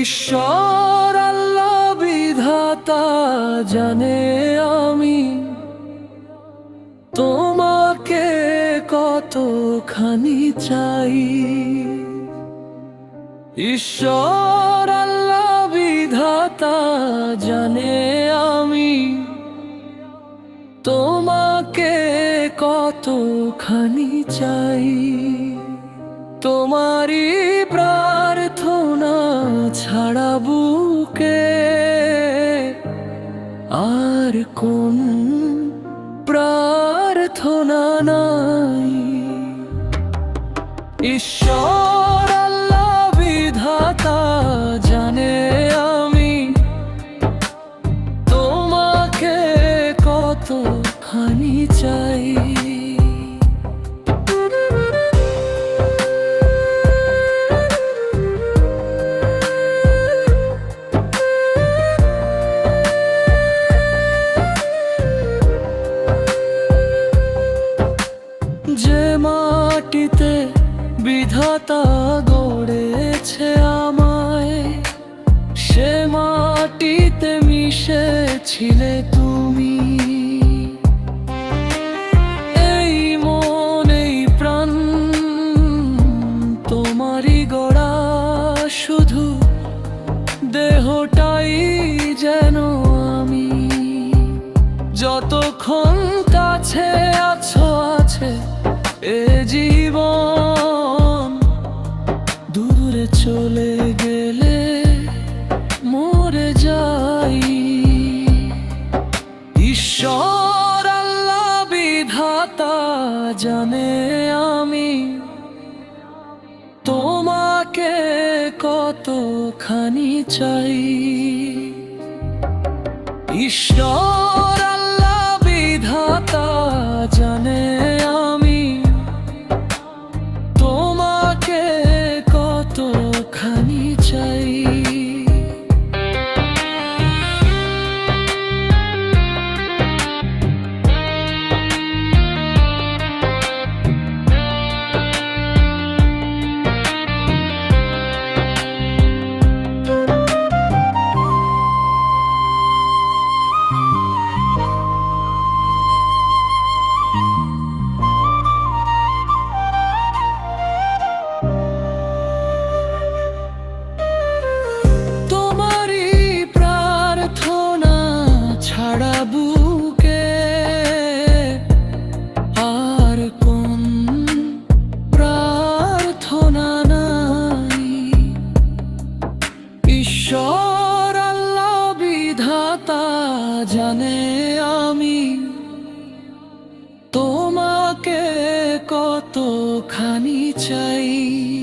ঈশ্বর আল্লাহ বিধাতা জানে আমি। তোমাকে কতখানি চাই? ঈশ্বর আল্লাহ বিধাতা জানে আমি। তোমাকে কতখানি চাই? তোমারই প্রার্থনা ছাড়া বুকে আর কোন প্রার্থনা নাই। ঈশ্বর আল্লাহ বিধাতা জানে আমি তোমাকে কতখানি চাই। বিধাতা গড়েছে আমায়। সে মাটিতে মিশেছিলে তুমি। এই মন এই প্রাণ তোমারই গড়া, শুধু দেহটাই যেন আমি। যতক্ষণ কাছে আছো বিধাতা জানে আমি। তোমাকে কতখানি চাই। ঈশ্বর চাই